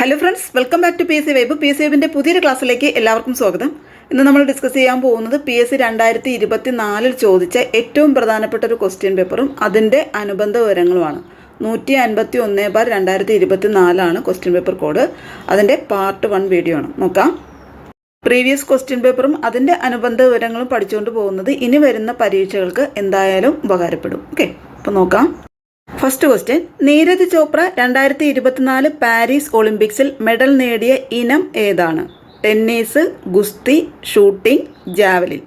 Hello friends welcome back to P S C vibe P S C വൈബിന്റെ പുതിയൊരു ക്ലാസ്സിലേക്ക് എല്ലാവർക്കും സ്വാഗതം. ഇന്ന് നമ്മൾ ഡിസ്കസ് ചെയ്യാൻ പോകുന്നത് പി എസ് സി രണ്ടായിരത്തി ഇരുപത്തി നാലിൽ ചോദിച്ച ഏറ്റവും പ്രധാനപ്പെട്ട ഒരു ക്വസ്റ്റ്യൻ പേപ്പറും അതിന്റെ അനുബന്ധ വിവരങ്ങളുമാണ്. നൂറ്റി അൻപത്തി ഒന്ന് ബാർ രണ്ടായിരത്തി ഇരുപത്തി നാലാണ് ക്വസ്റ്റ്യൻ പേപ്പർ കോഡ് അതിന്റെ പാർട്ട് വൺ വീഡിയോ ആണ്. നോക്കാം. പ്രീവിയസ് ക്വസ്റ്റ്യൻ പേപ്പറും അതിന്റെ അനുബന്ധ വിവരങ്ങളും പഠിച്ചുകൊണ്ട് പോകുന്നത് ഇനി വരുന്ന പരീക്ഷകൾക്ക് എന്തായാലും ഉപകാരപ്പെടും. ഓക്കെ അപ്പോൾ നോക്കാം. ഫസ്റ്റ് ക്വസ്റ്റ്യൻ നീരജ് ചോപ്ര രണ്ടായിരത്തി ഇരുപത്തിനാല് പാരീസ് ഒളിമ്പിക്സിൽ മെഡൽ നേടിയ ഇനം ഏതാണ്? ടെന്നീസ് ഗുസ്തി ഷൂട്ടിംഗ് ജാവലിൻ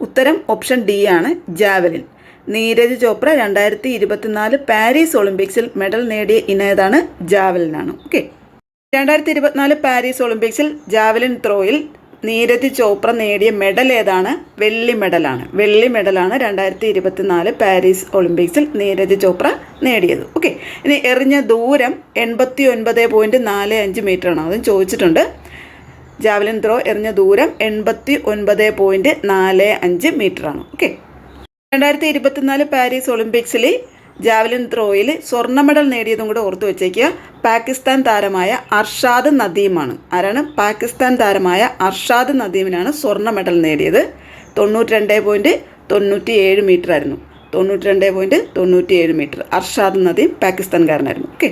ഉത്തരം ഓപ്ഷൻ ഡി ആണ് ജാവലിൻ നീരജ് ചോപ്ര രണ്ടായിരത്തി ഇരുപത്തിനാല് പാരീസ് ഒളിമ്പിക്സിൽ മെഡൽ നേടിയ ഇനം ഏതാണ്? ജാവലിനാണ് ഓക്കെ രണ്ടായിരത്തി ഇരുപത്തിനാല് പാരീസ് ഒളിമ്പിക്സിൽ ജാവലിൻ ത്രോയിൽ നീരജ് ചോപ്ര നേടിയ മെഡൽ ഏതാണ്? വെള്ളി മെഡലാണ്. വെള്ളി മെഡലാണ് രണ്ടായിരത്തി ഇരുപത്തിനാല് പാരീസ് ഒളിമ്പിക്സിൽ നീരജ് ചോപ്ര നേടിയത്. ഓക്കെ ഇനി എറിഞ്ഞ ദൂരം എൺപത്തി ഒൻപത് പോയിന്റ് നാല് അഞ്ച് മീറ്ററാണ്. അതും ചോദിച്ചിട്ടുണ്ട്. ജാവലിൻ ത്രോ എറിഞ്ഞ ദൂരം എൺപത്തി ഒൻപത് പോയിന്റ് നാല് അഞ്ച് മീറ്ററാണ്. ഓക്കെ രണ്ടായിരത്തി ഇരുപത്തിനാല് പാരീസ് ഒളിമ്പിക്സിൽ ജാവലിൻ ത്രോയിൽ സ്വർണ മെഡൽ നേടിയതും കൂടെ ഓർത്തു വെച്ചേക്കുക. പാകിസ്ഥാൻ താരമായ അർഷാദ് നദീമാണ്. ആരാണ്? പാകിസ്ഥാൻ താരമായ അർഷാദ് നദീമിനാണ് സ്വർണ മെഡൽ നേടിയത്. തൊണ്ണൂറ്റി രണ്ട് പോയിന്റ് തൊണ്ണൂറ്റി ഏഴ് മീറ്റർ ആയിരുന്നു തൊണ്ണൂറ്റി രണ്ട് പോയിന്റ് തൊണ്ണൂറ്റി ഏഴ് മീറ്റർ. അർഷാദ് നദീം പാകിസ്ഥാൻകാരനായിരുന്നു. ഓക്കെ.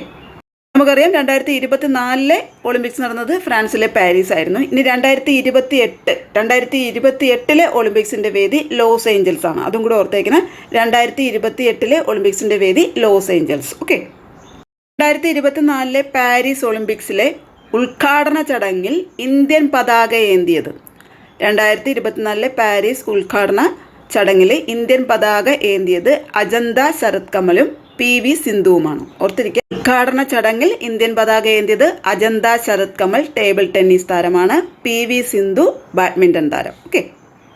നമുക്കറിയാം രണ്ടായിരത്തി ഇരുപത്തി നാലിലെ ഒളിമ്പിക്സ് നടന്നത് ഫ്രാൻസിലെ പാരീസ് ആയിരുന്നു. ഇനി രണ്ടായിരത്തി ഇരുപത്തി എട്ട് രണ്ടായിരത്തി ഇരുപത്തി എട്ടിലെ ഒളിമ്പിക്സിന്റെ വേദി ലോസ് ഏഞ്ചൽസ് ആണ്. അതും കൂടെ ഓർത്തേക്കണം രണ്ടായിരത്തി ഇരുപത്തി എട്ടിലെ ഒളിമ്പിക്സിന്റെ വേദി ലോസ് ഏഞ്ചൽസ് ഓക്കെ. രണ്ടായിരത്തി ഇരുപത്തി നാലിലെ പാരീസ് ഒളിമ്പിക്സിലെ ഉദ്ഘാടന ചടങ്ങിൽ ഇന്ത്യൻ പതാക ഏന്തിയത്. രണ്ടായിരത്തി ഇരുപത്തിനാലിലെ പാരീസ് ഉദ്ഘാടന ചടങ്ങിൽ ഇന്ത്യൻ പതാക ഏന്തിയത് അജന്ത ശരത് കമലും പി വി സിന്ധുവുമാണ്. ഓർത്തിരിക്കുക ഉദ്ഘാടന ചടങ്ങിൽ ഇന്ത്യൻ പതാക ഏന്തിയത് അജന്ത ശരത് കമൽ ടേബിൾ ടെന്നീസ് താരമാണ് പി വി സിന്ധു ബാഡ്മിന്റൺ താരം. ഓക്കെ.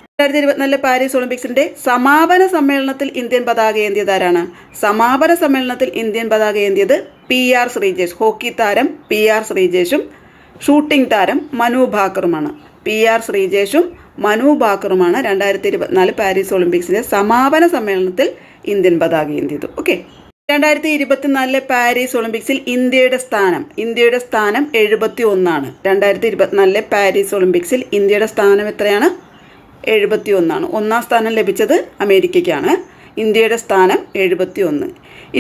രണ്ടായിരത്തി ഇരുപത്തിനാലിലെ പാരീസ് ഒളിമ്പിക്സിന്റെ സമാപന സമ്മേളനത്തിൽ ഇന്ത്യൻ പതാക ഏന്തിയത് ആരാണ്? സമാപന സമ്മേളനത്തിൽ ഇന്ത്യൻ പതാക ഏന്തിയത് പി ആർ ശ്രീജേഷ് ഹോക്കി താരം പി ആർ ശ്രീജേഷും ഷൂട്ടിംഗ് താരം മനു ഭാക്കറുമാണ്. പി ആർ ശ്രീജേഷും മനു ഭാക്കറുമാണ് രണ്ടായിരത്തി ഇരുപത്തിനാല് പാരീസ് ഒളിമ്പിക്സിന്റെ സമാപന സമ്മേളനത്തിൽ ഇന്ത്യൻ പതാക ഏന്തിയത്. ഓക്കെ. രണ്ടായിരത്തി ഇരുപത്തിനാലിലെ പാരീസ് ഒളിമ്പിക്സിൽ ഇന്ത്യയുടെ സ്ഥാനം ഇന്ത്യയുടെ സ്ഥാനം എഴുപത്തി ഒന്നാണ് രണ്ടായിരത്തി ഇരുപത്തിനാലിലെ പാരീസ് ഒളിമ്പിക്സിൽ ഇന്ത്യയുടെ സ്ഥാനം എത്രയാണ്? എഴുപത്തി ഒന്നാണ് ഒന്നാം സ്ഥാനം ലഭിച്ചത് അമേരിക്കയ്ക്കാണ്. ഇന്ത്യയുടെ സ്ഥാനം എഴുപത്തി ഒന്ന്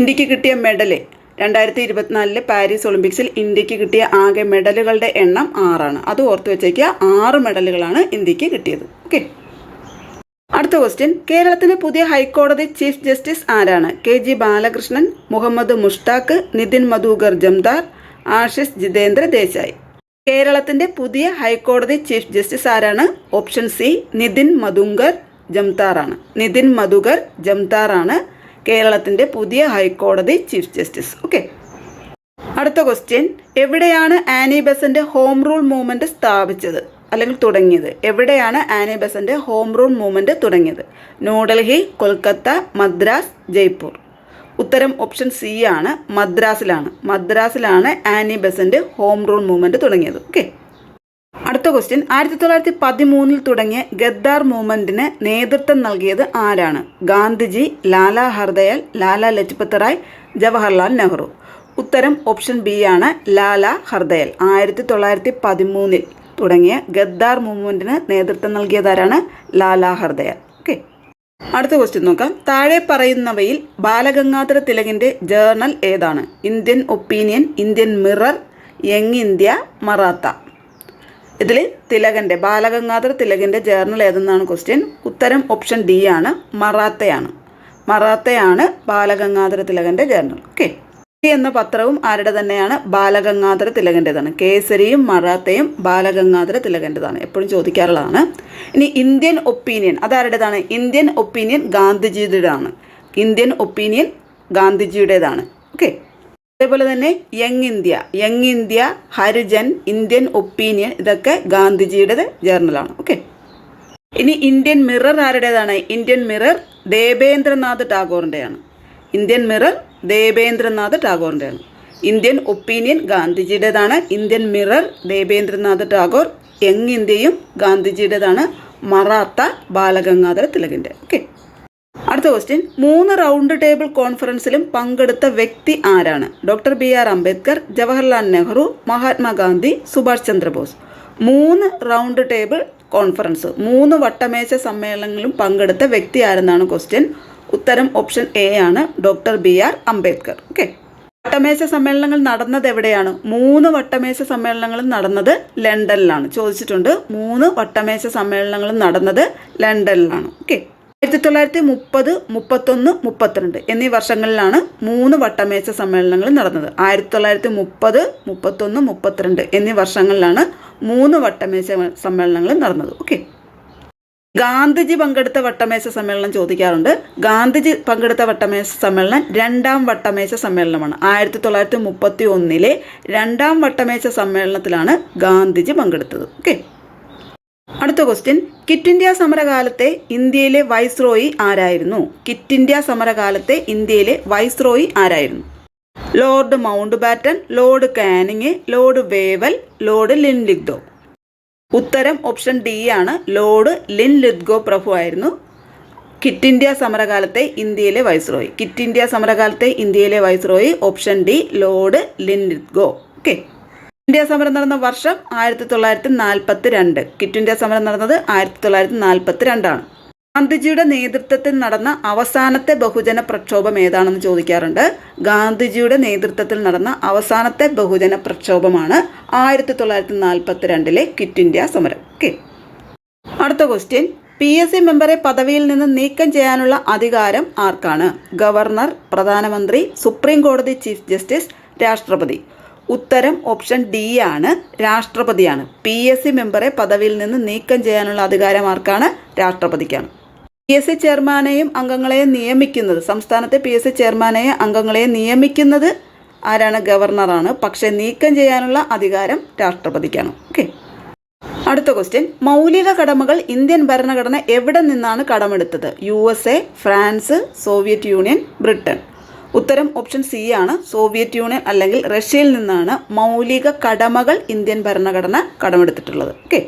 ഇന്ത്യയ്ക്ക് കിട്ടിയ മെഡൽ രണ്ടായിരത്തി ഇരുപത്തിനാലിലെ പാരീസ് ഒളിമ്പിക്സിൽ ഇന്ത്യയ്ക്ക് കിട്ടിയ ആകെ മെഡലുകളുടെ എണ്ണം ആറാണ്. അത് ഓർത്ത് വെച്ചേക്കുക ആറ് മെഡലുകളാണ് ഇന്ത്യയ്ക്ക് കിട്ടിയത്. ഓക്കെ. അടുത്ത ക്വസ്റ്റ്യൻ കേരളത്തിന് പുതിയ ഹൈക്കോടതി ചീഫ് ജസ്റ്റിസ് ആരാണ്? K G Balakrishnan Muhammad Mushtaq Nitin Madhukar Jamdar Ashish Jitendra Desai. കേരളത്തിന്റെ പുതിയ ഹൈക്കോടതി ചീഫ് ജസ്റ്റിസ് ആരാണ്? ഓപ്ഷൻ സി നിതിൻ മധുങ്കർ ജംതാറാണ് നിതിൻ മധുകർ ജംതാറാണ് കേരളത്തിന്റെ പുതിയ ഹൈക്കോടതി ചീഫ് ജസ്റ്റിസ്. ഓക്കെ. അടുത്ത ക്വസ്റ്റ്യൻ എവിടെയാണ് ആനി ബസന്റെ ഹോം റൂൾ മൂവ്മെന്റ് സ്ഥാപിച്ചത്? അല്ലെങ്കിൽ തുടങ്ങിയത്. എവിടെയാണ് ആനി ബസന്റെ ഹോം റൂൾ മൂവ്മെന്റ് തുടങ്ങിയത്? ന്യൂഡൽഹി കൊൽക്കത്ത മദ്രാസ് ജയ്പൂർ. ഉത്തരം ഓപ്ഷൻ സി ആണ്. മദ്രാസിലാണ്. മദ്രാസിലാണ് ആനി ബസന്റെ ഹോം റൂൾ മൂവ്മെന്റ് തുടങ്ങിയത്. ഓക്കെ അടുത്ത ക്വസ്റ്റ്യൻ ആയിരത്തി തൊള്ളായിരത്തി പതിമൂന്നിൽ തുടങ്ങിയ ഗദ്ദാർ മൂവ്മെന്റിന് നേതൃത്വം നൽകിയത് ആരാണ്? ഗാന്ധിജി ലാലാ ഹർദയാൽ ലാലാ ലജ്പത് റായ് ജവഹർലാൽ നെഹ്റു. ഉത്തരം ഓപ്ഷൻ ബി ആണ്. ലാലാ ഹർദയൽ. ആയിരത്തി തൊള്ളായിരത്തി പതിമൂന്നിൽ തുടങ്ങിയ ഗദ്ദാർ മൂവ്മെന്റിന് നേതൃത്വം നൽകിയതാരാണ് ലാലാ ഹർദയാൽ. ഓക്കെ അടുത്ത ക്വസ്റ്റ്യൻ നോക്കാം. താഴെ പറയുന്നവയിൽ ബാലഗംഗാധര തിലകിന്റെ ജേർണൽ ഏതാണ്? Indian Opinion Indian Mirror Young India Maratha ഇതിൽ തിലകന്റെ ബാലഗംഗാധര തിലകിന്റെ ജേർണൽ ഏതെന്നാണ് ക്വസ്റ്റ്യൻ ഉത്തരം ഓപ്ഷൻ ഡി ആണ് മറാത്തയാണ്. മറാത്തയാണ് ബാലഗംഗാധര തിലകന്റെ ജേർണൽ ഓക്കെ എന്ന പത്രവും ആരുടെ തന്നെയാണ്? ബാലഗംഗാധര തിലകന്റെതാണ് കേസരിയും മറാത്തയും ബാലഗംഗാധര തിലകന്റെതാണ് എപ്പോഴും ചോദിക്കാറുള്ളതാണ്. ഇനി ഇന്ത്യൻ ഒപ്പീനിയൻ അതാരുടേതാണ്? ഇന്ത്യൻ ഒപ്പീനിയൻ ഗാന്ധിജിയുടേതാണ്. ഇന്ത്യൻ ഒപ്പീനിയൻ ഗാന്ധിജിയുടേതാണ്. ഓക്കെ. അതേപോലെ തന്നെ Young India. Young India Harijan Indian Opinion ഇതൊക്കെ ഗാന്ധിജിയുടേത് ജേർണലാണ്. ഓക്കെ. ഇനി ഇന്ത്യൻ മിറർ ആരുടേതാണ്? ഇന്ത്യൻ മിറർ ദേവേന്ദ്രനാഥ് ടാഗോറിന്റെയാണ് ഇന്ത്യൻ മിറർ ദേവേന്ദ്രനാഥ് ടാഗോറിന്റെയാണ് Indian opinion ഗാന്ധിജിയുടേതാണ് Indian Mirror Devendranath Tagore. Young ഇന്ത്യയും ഗാന്ധിജിയുടേതാണ് മറാത്ത ബാലഗംഗാധര തിലകിന്റെ. ഓക്കെ. അടുത്ത ക്വസ്റ്റ്യൻ മൂന്ന് റൗണ്ട് ടേബിൾ കോൺഫറൻസിലും പങ്കെടുത്ത വ്യക്തി ആരാണ്? Doctor B R Ambedkar Jawaharlal Nehru Mahatma Gandhi Subhash Chandra Bose. മൂന്ന് റൗണ്ട് ടേബിൾ കോൺഫറൻസ് മൂന്ന് വട്ടമേശ സമ്മേളനങ്ങളിലും പങ്കെടുത്ത വ്യക്തി ആരെന്നാണ് ക്വസ്റ്റ്യൻ ഉത്തരം ഓപ്ഷൻ എ ആണ് doctor B R Ambedkar. Okay. വട്ടമേശ സമ്മേളനങ്ങൾ നടന്നത് എവിടെയാണ്? മൂന്ന് വട്ടമേശ സമ്മേളനങ്ങളും നടന്നത് ലണ്ടനിലാണ്. ചോദിച്ചിട്ടുണ്ട്. മൂന്ന് വട്ടമേശ സമ്മേളനങ്ങളും നടന്നത് ലണ്ടനിലാണ്. ഓക്കെ. ആയിരത്തി തൊള്ളായിരത്തി മുപ്പത് മുപ്പത്തൊന്ന് മുപ്പത്തിരണ്ട് എന്നീ വർഷങ്ങളിലാണ് മൂന്ന് വട്ടമേശ സമ്മേളനങ്ങൾ നടന്നത്. ആയിരത്തി തൊള്ളായിരത്തി മുപ്പത് മുപ്പത്തൊന്ന് മുപ്പത്തിരണ്ട് എന്നീ വർഷങ്ങളിലാണ് മൂന്ന് വട്ടമേശ സമ്മേളനങ്ങൾ നടന്നത്. ഓക്കെ. ഗാന്ധിജി പങ്കെടുത്ത വട്ടമേശ സമ്മേളനം ചോദിക്കാറുണ്ട്. ഗാന്ധിജി പങ്കെടുത്ത വട്ടമേശ സമ്മേളനം രണ്ടാം വട്ടമേശ സമ്മേളനമാണ്. ആയിരത്തി തൊള്ളായിരത്തി മുപ്പത്തി ഒന്നിലെ രണ്ടാം വട്ടമേശ സമ്മേളനത്തിലാണ് ഗാന്ധിജി പങ്കെടുത്തത്. ഓക്കെ. അടുത്ത ക്വസ്റ്റ്യൻ. കിറ്റ് ഇന്ത്യ സമരകാലത്തെ ഇന്ത്യയിലെ വൈസ്രോയി ആരായിരുന്നു? കിറ്റ് ഇന്ത്യ സമരകാലത്തെ ഇന്ത്യയിലെ വൈസ്രോയി ആരായിരുന്നു? Lord Mountbatten lord Canning lord Wavell lord Linlithgow ഉത്തരം ഓപ്ഷൻ ഡി ആണ്. ലോർഡ് ലിൻ ലുദ്ഗോ പ്രഭു ആയിരുന്നു. കിറ്റ് ഇന്ത്യ സമരകാലത്തെ ഇന്ത്യയിലെ വൈസ്രോയി കിറ്റ് ഇന്ത്യ സമരകാലത്തെ ഇന്ത്യയിലെ viceroy option D lord Linlithgow. Okay India സമരം നടന്ന വർഷം ആയിരത്തി തൊള്ളായിരത്തി നാൽപ്പത്തി രണ്ട് കിറ്റ് ഇന്ത്യ സമരം നടന്നത് ആയിരത്തി തൊള്ളായിരത്തി നാൽപ്പത്തി രണ്ടാണ് ഗാന്ധിജിയുടെ നേതൃത്വത്തിൽ നടന്ന അവസാനത്തെ ബഹുജന പ്രക്ഷോഭം ഏതാണെന്ന് ചോദിക്കാറുണ്ട്. ഗാന്ധിജിയുടെ നേതൃത്വത്തിൽ നടന്ന അവസാനത്തെ ബഹുജന പ്രക്ഷോഭമാണ് ആയിരത്തി തൊള്ളായിരത്തി നാൽപ്പത്തി രണ്ടിലെ ക്വിറ്റ് ഇന്ത്യ സമരം. ഓക്കെ അടുത്ത ക്വസ്റ്റ്യൻ. പി എസ് സി മെമ്പറെ പദവിയിൽ നിന്ന് നീക്കം ചെയ്യാനുള്ള അധികാരം ആർക്കാണ്? ഗവർണർ പ്രധാനമന്ത്രി സുപ്രീം കോടതി ചീഫ് ജസ്റ്റിസ് രാഷ്ട്രപതി. ഉത്തരം ഓപ്ഷൻ ഡി ആണ്. രാഷ്ട്രപതിയാണ്. പി എസ് സി മെമ്പറെ പദവിയിൽ നിന്ന് നീക്കം ചെയ്യാനുള്ള അധികാരം ആർക്കാണ്? രാഷ്ട്രപതിക്കാണ്. പി എസ് സി ചെയർമാനെയും അംഗങ്ങളെയും നിയമിക്കുന്നത്. സംസ്ഥാനത്തെ പി എസ് സി ചെയർമാനെയും അംഗങ്ങളെയും നിയമിക്കുന്നത് ആരാണ്? ഗവർണറാണ്. പക്ഷേ നീക്കം ചെയ്യാനുള്ള അധികാരം രാഷ്ട്രപതിക്കാണ്. ഓക്കെ. അടുത്ത ക്വസ്റ്റ്യൻ. മൗലിക കടമകൾ ഇന്ത്യൻ ഭരണഘടന എവിടെ നിന്നാണ് കടമെടുത്തത്? U S A France Soviet Union Britain. ഉത്തരം ഓപ്ഷൻ സി ആണ്. സോവിയറ്റ് യൂണിയൻ അല്ലെങ്കിൽ റഷ്യയിൽ നിന്നാണ് മൗലിക കടമകൾ ഇന്ത്യൻ ഭരണഘടന കടമെടുത്തിട്ടുള്ളത്. ഓക്കെ.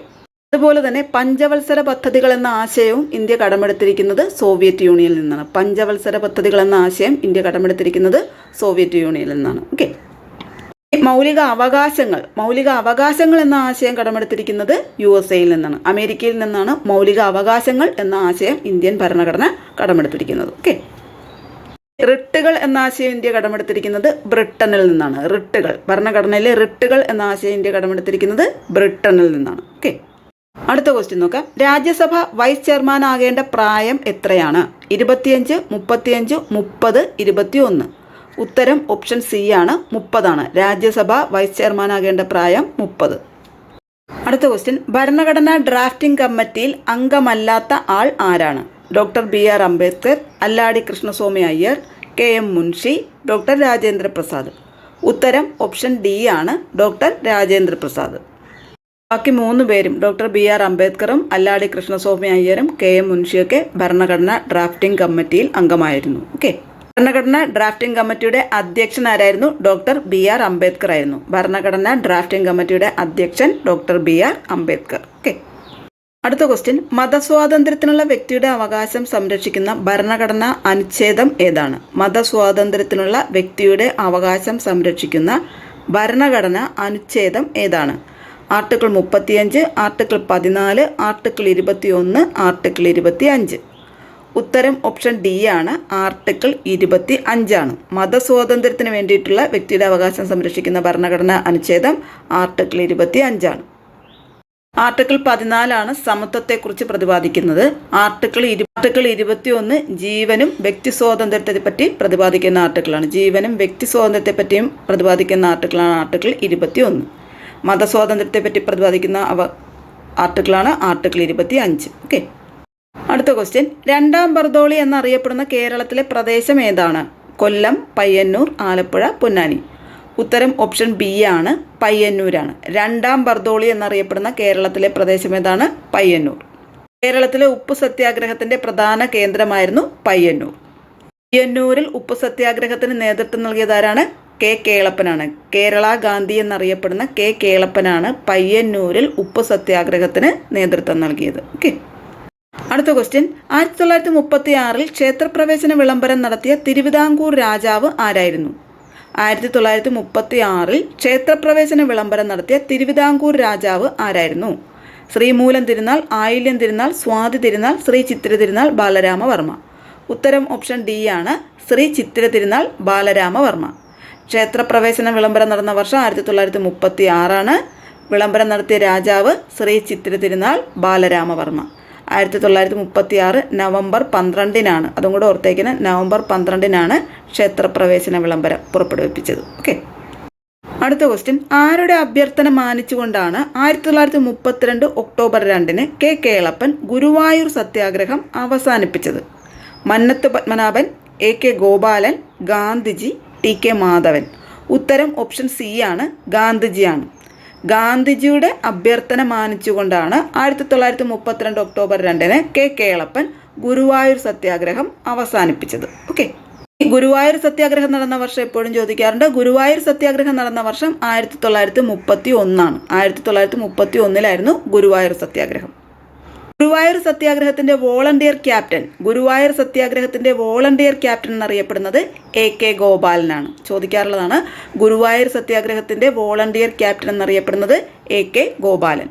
അതുപോലെ തന്നെ പഞ്ചവത്സര പദ്ധതികൾ എന്ന ആശയവും ഇന്ത്യ കടമെടുത്തിരിക്കുന്നത് സോവിയറ്റ് യൂണിയനിൽ നിന്നാണ്. പഞ്ചവത്സര പദ്ധതികൾ എന്ന ആശയം ഇന്ത്യ കടമെടുത്തിരിക്കുന്നത് സോവിയറ്റ് യൂണിയനിൽ നിന്നാണ്. ഓക്കെ. മൗലിക അവകാശങ്ങൾ. മൗലിക അവകാശങ്ങൾ എന്ന ആശയം കടമെടുത്തിരിക്കുന്നത് യു എസ് എയിൽ നിന്നാണ്. അമേരിക്കയിൽ നിന്നാണ് മൗലിക അവകാശങ്ങൾ എന്ന ആശയം ഇന്ത്യൻ ഭരണഘടന കടമെടുത്തിരിക്കുന്നത്. ഓക്കെ. റിട്ടുകൾ എന്ന ആശയം ഇന്ത്യ കടമെടുത്തിരിക്കുന്നത് ബ്രിട്ടനിൽ നിന്നാണ്. റിട്ടുകൾ. ഭരണഘടനയിലെ റിട്ടുകൾ എന്ന ആശയം ഇന്ത്യ കടമെടുത്തിരിക്കുന്നത് ബ്രിട്ടനിൽ നിന്നാണ്. ഓക്കെ. അടുത്ത ക്വസ്റ്റ്യൻ നോക്കാം. രാജ്യസഭ വൈസ് ചെയർമാൻ ആകേണ്ട പ്രായം എത്രയാണ്? ഇരുപത്തിയഞ്ച് മുപ്പത്തിയഞ്ച് മുപ്പത് ഇരുപത്തി ഒന്ന് ഉത്തരം ഓപ്ഷൻ സി ആണ്. മുപ്പതാണ്. രാജ്യസഭ വൈസ് ചെയർമാൻ ആകേണ്ട പ്രായം മുപ്പത്. അടുത്ത ക്വസ്റ്റ്യൻ ഭരണഘടനാ ഡ്രാഫ്റ്റിംഗ് കമ്മിറ്റിയിൽ അംഗമല്ലാത്ത ആൾ ആരാണ്? Doctor B R Ambedkar Alladi Krishnaswami Iyer K M Munshi doctor Rajendra Prasad ഉത്തരം ഓപ്ഷൻ ഡി ആണ്. ഡോക്ടർ രാജേന്ദ്ര പ്രസാദ് ബാക്കി മൂന്ന് പേരും ഡോക്ടർ ബി ആർ അംബേദ്കറും അല്ലാടി കൃഷ്ണസ്വാമി അയ്യരും കെ എം മുൻഷിയൊക്കെ ഭരണഘടനാ ഡ്രാഫ്റ്റിംഗ് കമ്മിറ്റിയിൽ അംഗമായിരുന്നു. ഓക്കെ? ഭരണഘടനാ ഡ്രാഫ്റ്റിംഗ് കമ്മിറ്റിയുടെ അധ്യക്ഷൻ ആരായിരുന്നു? ഡോക്ടർ ബി ആർ അംബേദ്കർ ആയിരുന്നു. ഭരണഘടനാ ഡ്രാഫ്റ്റിംഗ് കമ്മിറ്റിയുടെ അധ്യക്ഷൻ doctor B R Ambedkar. Okay? അടുത്ത ക്വസ്റ്റ്യൻ. മതസ്വാതന്ത്ര്യത്തിനുള്ള വ്യക്തിയുടെ അവകാശം സംരക്ഷിക്കുന്ന ഭരണഘടനാ അനുച്ഛേദം ഏതാണ്? മതസ്വാതന്ത്ര്യത്തിനുള്ള വ്യക്തിയുടെ അവകാശം സംരക്ഷിക്കുന്ന ഭരണഘടന അനുച്ഛേദം ഏതാണ്? ആർട്ടിക്കിൾ മുപ്പത്തിയഞ്ച് ആർട്ടിക്കിൾ പതിനാല് ആർട്ടിക്കിൾ ഇരുപത്തിയൊന്ന് ആർട്ടിക്കിൾ ഇരുപത്തി അഞ്ച് ഉത്തരം ഓപ്ഷൻ ഡി ആണ്. ആർട്ടിക്കിൾ ഇരുപത്തി അഞ്ചാണ് മതസ്വാതന്ത്ര്യത്തിന് വേണ്ടിയിട്ടുള്ള വ്യക്തിയുടെ അവകാശം സംരക്ഷിക്കുന്ന ഭരണഘടനാ അനുച്ഛേദം ആർട്ടിക്കിൾ ഇരുപത്തി അഞ്ചാണ് ആർട്ടിക്കിൾ പതിനാലാണ് സമത്വത്തെക്കുറിച്ച് പ്രതിപാദിക്കുന്നത്. ആർട്ടിക്കിൾ ഇരു ആർട്ടിക്കിൾ ഇരുപത്തി ഒന്ന് ജീവനും വ്യക്തി സ്വാതന്ത്ര്യത്തെ പറ്റി പ്രതിപാദിക്കുന്ന ആർട്ടിക്കിളാണ്. ജീവനും വ്യക്തി സ്വാതന്ത്ര്യത്തെ പറ്റിയും പ്രതിപാദിക്കുന്ന ആർട്ടിക്കിളാണ് ആർട്ടിക്കിൾ ഇരുപത്തി ഒന്ന് മതസ്വാതന്ത്ര്യത്തെ പറ്റി പ്രതിപാദിക്കുന്ന അവ ആർട്ടിക്കിളാണ് ആർട്ടിക്കിൾ ഇരുപത്തി അഞ്ച് ഓക്കെ അടുത്ത ക്വസ്റ്റ്യൻ രണ്ടാം ബർദോളി എന്നറിയപ്പെടുന്ന കേരളത്തിലെ പ്രദേശം ഏതാണ്? കൊല്ലം പയ്യന്നൂർ ആലപ്പുഴ പൊന്നാനി. ഉത്തരം ഓപ്ഷൻ ബി ആണ് പയ്യന്നൂരാണ്. രണ്ടാം ബർദോളി എന്നറിയപ്പെടുന്ന കേരളത്തിലെ പ്രദേശം ഏതാണ്? പയ്യന്നൂർ. കേരളത്തിലെ ഉപ്പ് സത്യാഗ്രഹത്തിന്റെ പ്രധാന കേന്ദ്രമായിരുന്നു പയ്യന്നൂർ. പയ്യന്നൂരിൽ ഉപ്പ് സത്യാഗ്രഹത്തിന് നേതൃത്വം നൽകിയതാരാണ് കെ കേളപ്പനാണ്. കേരള ഗാന്ധി എന്നറിയപ്പെടുന്ന കെ കേളപ്പനാണ് പയ്യന്നൂരിൽ ഉപ്പ് സത്യാഗ്രഹത്തിന് നേതൃത്വം നൽകിയത്. ഓക്കെ. അടുത്ത ക്വസ്റ്റ്യൻ ആയിരത്തി തൊള്ളായിരത്തി മുപ്പത്തി ആറിൽ ക്ഷേത്രപ്രവേശന വിളംബരം നടത്തിയ തിരുവിതാംകൂർ രാജാവ് ആരായിരുന്നു? ആയിരത്തി തൊള്ളായിരത്തി മുപ്പത്തി ആറിൽ ക്ഷേത്രപ്രവേശന വിളംബരം നടത്തിയ തിരുവിതാംകൂർ രാജാവ് ആരായിരുന്നു? ശ്രീമൂലം തിരുനാൾ ആയില്യം തിരുനാൾ സ്വാതി തിരുനാൾ ശ്രീ ചിത്ര തിരുനാൾ ബാലരാമവർമ്മ. ഉത്തരം ഓപ്ഷൻ ഡി ആണ്. ശ്രീ ചിത്ര തിരുനാൾ ബാലരാമവർമ്മ. ക്ഷേത്രപ്രവേശന വിളംബരം നടന്ന വർഷം ആയിരത്തി തൊള്ളായിരത്തി മുപ്പത്തി ആറാണ് വിളംബരം നടത്തിയ രാജാവ് ശ്രീ ചിത്ര തിരുനാൾ ബാലരാമവർമ്മ. ആയിരത്തി തൊള്ളായിരത്തി മുപ്പത്തി ആറ് നവംബർ പന്ത്രണ്ടിനാണ്. അതും കൂടെ ഓർത്തേക്കുന്ന നവംബർ പന്ത്രണ്ടിനാണ് ക്ഷേത്രപ്രവേശന വിളംബരം പുറപ്പെടുവിപ്പിച്ചത്. ഓക്കെ. അടുത്ത ക്വസ്റ്റ്യൻ ആരുടെ അഭ്യർത്ഥന മാനിച്ചുകൊണ്ടാണ് ആയിരത്തി തൊള്ളായിരത്തി മുപ്പത്തിരണ്ട് ഒക്ടോബർ രണ്ടിന് കെ കേളപ്പൻ ഗുരുവായൂർ സത്യാഗ്രഹം അവസാനിപ്പിച്ചത്? Mannath Padmanabhan A K Gopalan Gandhiji T K Madhavan. ഉത്തരം ഓപ്ഷൻ സി ആണ് ഗാന്ധിജിയാണ്. ഗാന്ധിജിയുടെ അഭ്യർത്ഥന മാനിച്ചുകൊണ്ടാണ് ആയിരത്തി തൊള്ളായിരത്തി മുപ്പത്തിരണ്ട് ഒക്ടോബർ രണ്ടിന് കെ കേളപ്പൻ ഗുരുവായൂർ സത്യാഗ്രഹം അവസാനിപ്പിച്ചത്. ഓക്കെ ഗുരുവായൂർ സത്യാഗ്രഹം നടന്ന വർഷം എപ്പോഴും ചോദിക്കാറുണ്ട്. ഗുരുവായൂർ സത്യാഗ്രഹം നടന്ന വർഷം ആയിരത്തി തൊള്ളായിരത്തി മുപ്പത്തി ഒന്നാണ് ആയിരത്തി തൊള്ളായിരത്തി മുപ്പത്തി ഒന്നിലായിരുന്നു ഗുരുവായൂർ സത്യാഗ്രഹം. ഗുരുവായൂർ സത്യാഗ്രഹത്തിന്റെ വോളണ്ടിയർ ക്യാപ്റ്റൻ ഗുരുവായൂർ സത്യാഗ്രഹത്തിന്റെ വോളണ്ടിയർ ക്യാപ്റ്റൻ എന്നറിയപ്പെടുന്നത് എ കെ ഗോപാലനാണ്. ചോദിക്കാറുള്ളതാണ് ഗുരുവായൂർ സത്യാഗ്രഹത്തിന്റെ വോളണ്ടിയർ ക്യാപ്റ്റൻ എന്നറിയപ്പെടുന്നത് എ കെ ഗോപാലൻ.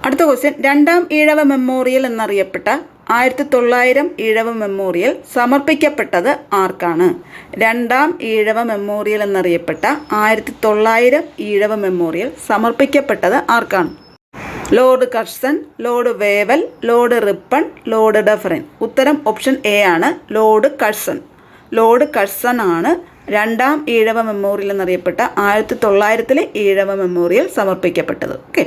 അടുത്ത ക്വസ്റ്റ്യൻ രണ്ടാം ഈഴവ മെമ്മോറിയൽ എന്നറിയപ്പെട്ട ആയിരത്തി തൊള്ളായിരം ഈഴവ മെമ്മോറിയൽ സമർപ്പിക്കപ്പെട്ടത് ആർക്കാണ്? രണ്ടാം ഈഴവ മെമ്മോറിയൽ എന്നറിയപ്പെട്ട ആയിരത്തി തൊള്ളായിരം ഈഴവ മെമ്മോറിയൽ സമർപ്പിക്കപ്പെട്ടത് ആർക്കാണ്? Lord Curzon lord Wavell lord Ripon lord Dufferin ഉത്തരം ഓപ്ഷൻ എ ആണ്. ലോർഡ് കഴ്സൺ ലോർഡ് കഴ്സൺ ആണ് രണ്ടാം ഈഴവ മെമ്മോറിയൽ എന്നറിയപ്പെട്ട ആയിരത്തി തൊള്ളായിരത്തിലെ ഈഴവ മെമ്മോറിയൽ സമർപ്പിക്കപ്പെട്ടത് ഓക്കെ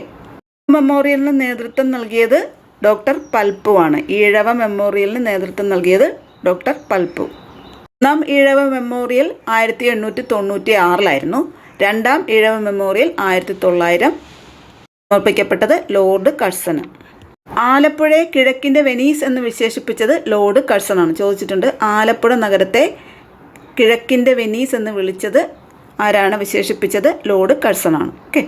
മെമ്മോറിയലിന് നേതൃത്വം നൽകിയത് ഡോക്ടർ പൽപ്പു ആണ്. ഈഴവ മെമ്മോറിയലിന് നേതൃത്വം നൽകിയത് ഡോക്ടർ പൽപ്പു. ഒന്നാം ഈഴവ മെമ്മോറിയൽ ആയിരത്തി എണ്ണൂറ്റി തൊണ്ണൂറ്റി ആറിലായിരുന്നു രണ്ടാം ഈഴവ മെമ്മോറിയൽ ആയിരത്തി തൊള്ളായിരം സമർപ്പിക്കപ്പെട്ടത് ലോർഡ് കഴ്സന് ആലപ്പുഴയെ കിഴക്കിന്റെ വെനീസ് എന്ന് വിശേഷിപ്പിച്ചത് ലോർഡ് കഴ്സണാണ് ചോദിച്ചിട്ടുണ്ട് ആലപ്പുഴ നഗരത്തെ കിഴക്കിന്റെ വെനീസ് എന്ന് വിളിച്ചത് ആരാണ്? വിശേഷിപ്പിച്ചത് ലോർഡ് കഴ്സണാണ് ഓക്കെ.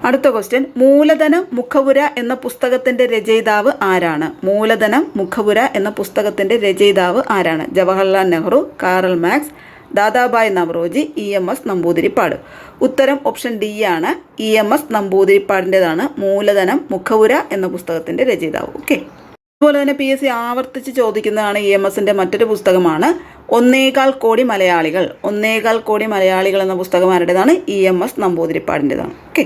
അടുത്ത ക്വസ്റ്റ്യൻ മൂലധനം മുഖപുര എന്ന പുസ്തകത്തിന്റെ രചയിതാവ് ആരാണ്? മൂലധനം മുഖപുര എന്ന പുസ്തകത്തിന്റെ രചയിതാവ് ആരാണ്? Jawaharlal Nehru Karl Marx Dadabhai Naoroji E M S Namboodiripad. ഉത്തരം ഓപ്ഷൻ ഡി ആണ്. ഇ എം എസ് നമ്പൂതിരിപ്പാടിന്റെതാണ് മൂലധനം മുഖപുര എന്ന പുസ്തകത്തിന്റെ രചയിതാവ്. ഓക്കെ അതുപോലെ തന്നെ പി എസ് സി ആവർത്തിച്ച് ചോദിക്കുന്നതാണ് ഇ എം എസിന്റെ മറ്റൊരു പുസ്തകമാണ് ഒന്നേകാൽ കോടി മലയാളികൾ. ഒന്നേകാൽ കോടി മലയാളികൾ എന്ന പുസ്തകം ആരുടേതാണ്? ഇ എം എസ് നമ്പൂതിരിപ്പാടിന്റെതാണ് ഓക്കെ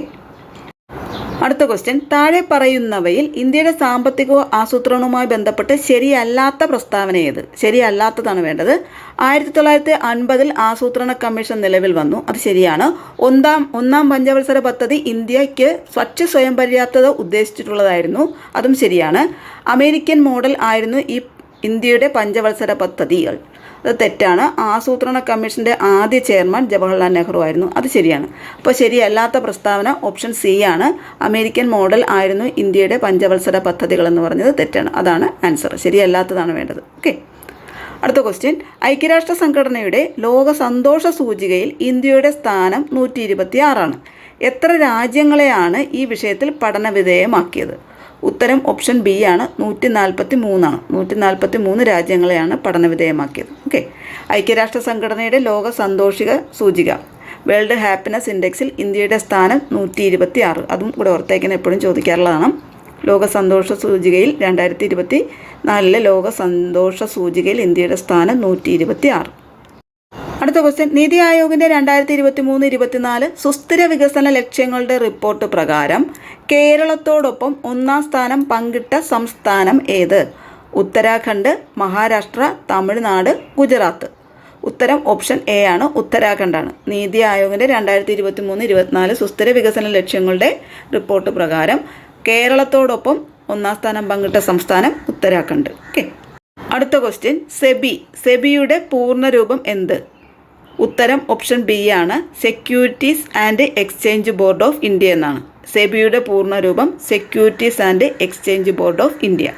അടുത്ത ക്വസ്റ്റ്യൻ താഴെ പറയുന്നവയിൽ ഇന്ത്യയുടെ സാമ്പത്തിക ആസൂത്രണവുമായി ബന്ധപ്പെട്ട് ശരിയല്ലാത്ത പ്രസ്താവന ഏത്? ശരിയല്ലാത്തതാണ് വേണ്ടത്. ആയിരത്തി തൊള്ളായിരത്തി അൻപതിൽ ആസൂത്രണ കമ്മീഷൻ നിലവിൽ വന്നു. അത് ശരിയാണ്. ഒന്നാം ഒന്നാം പഞ്ചവത്സര പദ്ധതി ഇന്ത്യയ്ക്ക് സ്വച്ഛ സ്വയം പര്യാപ്തത ഉദ്ദേശിച്ചിട്ടുള്ളതായിരുന്നു. അതും ശരിയാണ്. അമേരിക്കൻ മോഡൽ ആയിരുന്നു ഈ ഇന്ത്യയുടെ പഞ്ചവത്സര പദ്ധതികൾ. അത് തെറ്റാണ്. ആസൂത്രണ കമ്മീഷന്റെ ആദ്യ ചെയർമാൻ ജവഹർലാൽ നെഹ്റു ആയിരുന്നു. അത് ശരിയാണ്. അപ്പോൾ ശരിയല്ലാത്ത പ്രസ്താവന ഓപ്ഷൻ സി ആണ്. അമേരിക്കൻ മോഡൽ ആയിരുന്നു ഇന്ത്യയുടെ പഞ്ചവത്സര പദ്ധതികളെന്ന് പറഞ്ഞത് തെറ്റാണ്. അതാണ് ആൻസർ. ശരിയല്ലാത്തതാണ് വേണ്ടത്. ഓക്കെ. അടുത്ത ക്വസ്റ്റ്യൻ. ഐക്യരാഷ്ട്ര സംഘടനയുടെ ലോക സന്തോഷ സൂചികയിൽ ഇന്ത്യയുടെ സ്ഥാനം നൂറ്റി ഇരുപത്തി ആറാണ് എത്ര രാജ്യങ്ങളെയാണ് ഈ വിഷയത്തിൽ പഠനവിധേയമാക്കിയത്? ഉത്തരം ഓപ്ഷൻ ബി ആണ്. നൂറ്റി നാൽപ്പത്തി മൂന്നാണ് നൂറ്റി നാൽപ്പത്തി മൂന്ന് രാജ്യങ്ങളെയാണ് പഠനവിധേയമാക്കിയത്. ഓക്കെ. ഐക്യരാഷ്ട്ര സംഘടനയുടെ ലോക സന്തോഷിക സൂചിക. വേൾഡ് ഹാപ്പിനെസ് ഇൻഡെക്സിൽ ഇന്ത്യയുടെ സ്ഥാനം നൂറ്റി ഇരുപത്തി ആറ് അതും കൂടെ ഓർത്തേക്കാൻ എപ്പോഴും ചോദിക്കാറുള്ളതാണ്. ലോക സന്തോഷ സൂചികയിൽ രണ്ടായിരത്തി ഇരുപത്തി നാലിലെ ലോക സന്തോഷ സൂചികയിൽ ഇന്ത്യയുടെ സ്ഥാനം നൂറ്റി ഇരുപത്തി ആറ് അടുത്ത ക്വസ്റ്റ്യൻ നീതി ആയോഗിന്റെ രണ്ടായിരത്തി ഇരുപത്തി മൂന്ന് ഇരുപത്തിനാല് സുസ്ഥിര വികസന ലക്ഷ്യങ്ങളുടെ റിപ്പോർട്ട് പ്രകാരം കേരളത്തോടൊപ്പം ഒന്നാം സ്ഥാനം പങ്കിട്ട സംസ്ഥാനം ഏത്? ഉത്തരാഖണ്ഡ് മഹാരാഷ്ട്ര തമിഴ്നാട് ഗുജറാത്ത്. ഉത്തരം ഓപ്ഷൻ എ ആണ്. ഉത്തരാഖണ്ഡാണ്. നീതി ആയോഗിന്റെ രണ്ടായിരത്തി ഇരുപത്തി മൂന്ന് ഇരുപത്തിനാല് സുസ്ഥിര വികസന ലക്ഷ്യങ്ങളുടെ റിപ്പോർട്ട് പ്രകാരം കേരളത്തോടൊപ്പം ഒന്നാം സ്ഥാനം പങ്കിട്ട സംസ്ഥാനം ഉത്തരാഖണ്ഡ്. ഓക്കെ അടുത്ത ക്വസ്റ്റ്യൻ സെബി. സെബിയുടെ പൂർണരൂപം എന്ത്? ഉത്തരം ഓപ്ഷൻ ബി ആണ്. Securities and exchange board of India എന്നാണ്. സെബിയുടെ പൂർണരൂപം securities and exchange board of India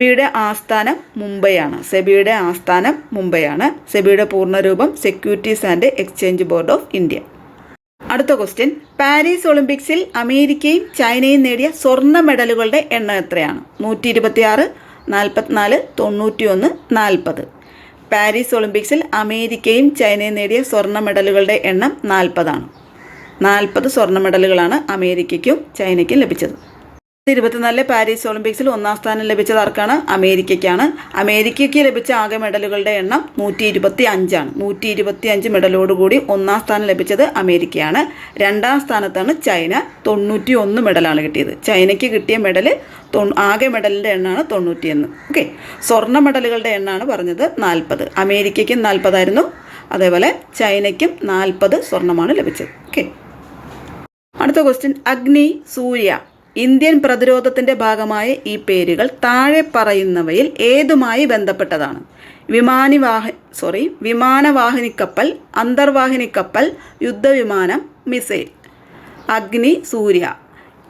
സെബിയുടെ ആസ്ഥാനം മുംബൈയാണ് സെബിയുടെ ആസ്ഥാനം മുംബൈയാണ് സെബിയുടെ പൂർണരൂപം securities and exchange board of India അടുത്ത ക്വസ്റ്റ്യൻ പാരീസ് ഒളിമ്പിക്സിൽ അമേരിക്കയും ചൈനയും നേടിയ സ്വർണ മെഡലുകളുടെ എണ്ണം എത്രയാണ്? നൂറ്റി ഇരുപത്തിയാറ് നാൽപ്പത്തിനാല് തൊണ്ണൂറ്റി ഒന്ന് നാൽപ്പത് പാരീസ് ഒളിമ്പിക്സിൽ അമേരിക്കയും ചൈനയും നേടിയ സ്വർണ മെഡലുകളുടെ എണ്ണം നാൽപ്പതാണ്. നാൽപ്പത് സ്വർണ മെഡലുകളാണ് അമേരിക്കയ്ക്കും ചൈനയ്ക്കും ലഭിച്ചത്. ഇരുപത്തിനാലിലെ പാരീസ് ഒളിമ്പിക്സിൽ ഒന്നാം സ്ഥാനം ലഭിച്ചത് ആർക്കാണ്? അമേരിക്കയ്ക്കാണ്. അമേരിക്കയ്ക്ക് ലഭിച്ച ആകെ മെഡലുകളുടെ എണ്ണം നൂറ്റി ഇരുപത്തി അഞ്ചാണ് നൂറ്റി ഇരുപത്തി അഞ്ച് മെഡലോടുകൂടി ഒന്നാം സ്ഥാനം ലഭിച്ചത് അമേരിക്കയാണ്. രണ്ടാം സ്ഥാനത്താണ് ചൈന. തൊണ്ണൂറ്റി ഒന്ന് മെഡലാണ് കിട്ടിയത്. ചൈനയ്ക്ക് കിട്ടിയ മെഡൽ ആകെ മെഡലിന്റെ എണ്ണമാണ് തൊണ്ണൂറ്റിയൊന്ന്. ഓക്കെ. സ്വർണ മെഡലുകളുടെ എണ്ണമാണ് പറഞ്ഞത് നാൽപ്പത്. അമേരിക്കയ്ക്കും നാൽപ്പതായിരുന്നു. അതേപോലെ ചൈനയ്ക്കും നാൽപ്പത് സ്വർണമാണ് ലഭിച്ചത്. ഓക്കെ. അടുത്ത ക്വസ്റ്റ്യൻ അഗ്നി സൂര്യ. ഇന്ത്യൻ പ്രതിരോധത്തിന്റെ ഭാഗമായ ഈ പേരുകൾ താഴെ പറയുന്നവയിൽ ഏതുമായി ബന്ധപ്പെട്ടതാണ്? വിമാനിവാഹ സോറി വിമാനവാഹിനിക്കപ്പൽ അന്തർവാഹിനിക്കപ്പൽ അന്തർവാഹിനി കപ്പൽ യുദ്ധവിമാനം മിസൈൽ. അഗ്നി സൂര്യ.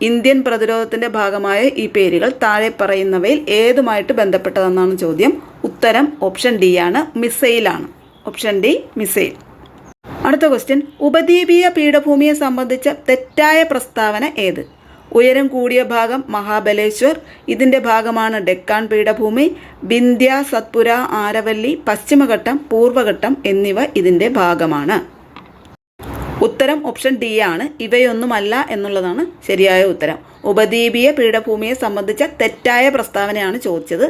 ഇന്ത്യൻ പ്രതിരോധത്തിന്റെ ഭാഗമായ ഈ പേരുകൾ താഴെ പറയുന്നവയിൽ ഏതുമായിട്ട് ബന്ധപ്പെട്ടതെന്നാണ് ചോദ്യം? ഉത്തരം ഓപ്ഷൻ ഡി ആണ് മിസൈലാണ്. Option D missile. അടുത്ത ക്വസ്റ്റ്യൻ. ഉപദ്വീപീയ പീഠഭൂമിയെ സംബന്ധിച്ച തെറ്റായ പ്രസ്താവന ഏത്? ഉയരം കൂടിയ ഭാഗം മഹാബലേശ്വർ. ഇതിന്റെ ഭാഗമാണ് ഡെക്കാൻ പീഠഭൂമി ബിന്ധ്യ സത്പുര ആരവല്ലി പശ്ചിമഘട്ടം പൂർവഘട്ടം എന്നിവ ഇതിന്റെ ഭാഗമാണ്. ഉത്തരം ഓപ്ഷൻ ഡി ആണ്. ഇവയൊന്നുമല്ല എന്നുള്ളതാണ് ശരിയായ ഉത്തരം. ഉപദ്വീപീയ പീഠഭൂമിയെ സംബന്ധിച്ച തെറ്റായ പ്രസ്താവനയാണ് ചോദിച്ചത്.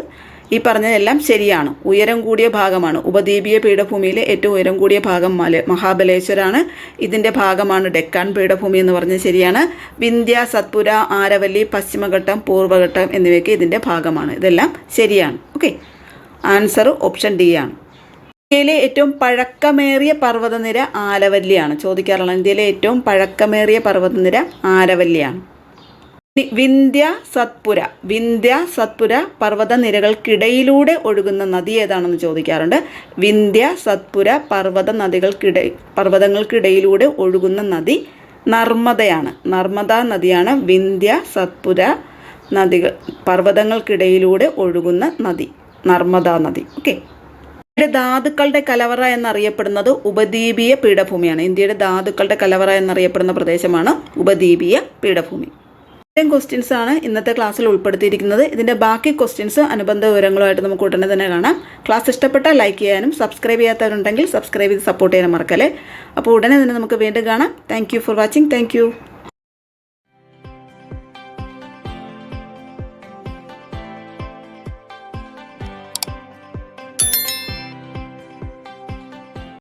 ഈ പറഞ്ഞതെല്ലാം ശരിയാണ്. ഉയരം കൂടിയ ഭാഗമാണ്. ഉപദ്വീപീയ പീഠഭൂമിയിലെ ഏറ്റവും ഉയരം കൂടിയ ഭാഗം മല മഹാബലേശ്വരാണ്. ഇതിന്റെ ഭാഗമാണ് ഡെക്കാൻ പീഠഭൂമി എന്ന് പറഞ്ഞത് ശരിയാണ്. വിന്ധ്യ സത്പുര ആരവല്ലി പശ്ചിമഘട്ടം പൂർവഘട്ടം എന്നിവയൊക്കെ ഇതിന്റെ ഭാഗമാണ്. ഇതെല്ലാം ശരിയാണ്. ഓക്കെ. ആൻസർ ഓപ്ഷൻ ഡി ആണ്. ഇന്ത്യയിലെ ഏറ്റവും പഴക്കമേറിയ പർവതനിര ആരവല്ലിയാണ്. ചോദിക്കാറുള്ളത് ഇന്ത്യയിലെ ഏറ്റവും പഴക്കമേറിയ പർവതനിര ആരവല്ലിയാണ്. വിന്ധ്യ സത്പുര വിന്ധ്യ സത്പുര പർവതനിരകൾക്കിടയിലൂടെ ഒഴുകുന്ന നദി ഏതാണെന്ന് ചോദിക്കാറുണ്ട്. വിന്ധ്യ സത്പുര പർവത നദികൾക്കിട പർവതങ്ങൾക്കിടയിലൂടെ ഒഴുകുന്ന നദി നർമ്മദയാണ്. നർമ്മദ നദിയാണ് വിന്ധ്യ സത്പുര നദികൾ പർവതങ്ങൾക്കിടയിലൂടെ ഒഴുകുന്ന നദി നർമ്മദ നദി. ഓക്കെ. ഇന്ത്യയുടെ ധാതുക്കളുടെ കലവറ എന്നറിയപ്പെടുന്നത് ഉപദ്വീപീയ പീഠഭൂമിയാണ്. ഇന്ത്യയുടെ ധാതുക്കളുടെ കലവറ എന്നറിയപ്പെടുന്ന പ്രദേശമാണ് ഉപദ്വീപീയ പീഠഭൂമി. ഇത്രയും ക്വസ്റ്റ്യൻസ് ആണ് ഇന്നത്തെ ക്ലാസ്സിൽ ഉൾപ്പെടുത്തിയിരിക്കുന്നത്. ഇതിന്റെ ബാക്കി ക്വസ്റ്റ്യൻസ് അനുബന്ധ വിവരങ്ങളുമായിട്ട് നമുക്ക് ഉടനെ തന്നെ കാണാം. ക്ലാസ് ഇഷ്ടപ്പെട്ടാൽ ലൈക്ക് ചെയ്യാനും സബ്സ്ക്രൈബ് ചെയ്യാത്തവരുണ്ടെങ്കിൽ സബ്സ്ക്രൈബ് ചെയ്ത് സപ്പോർട്ട് ചെയ്യാനും മറക്കല്ലേ. അപ്പോൾ ഉടനെ തന്നെ നമുക്ക് വീണ്ടും കാണാം. Thank for watching thank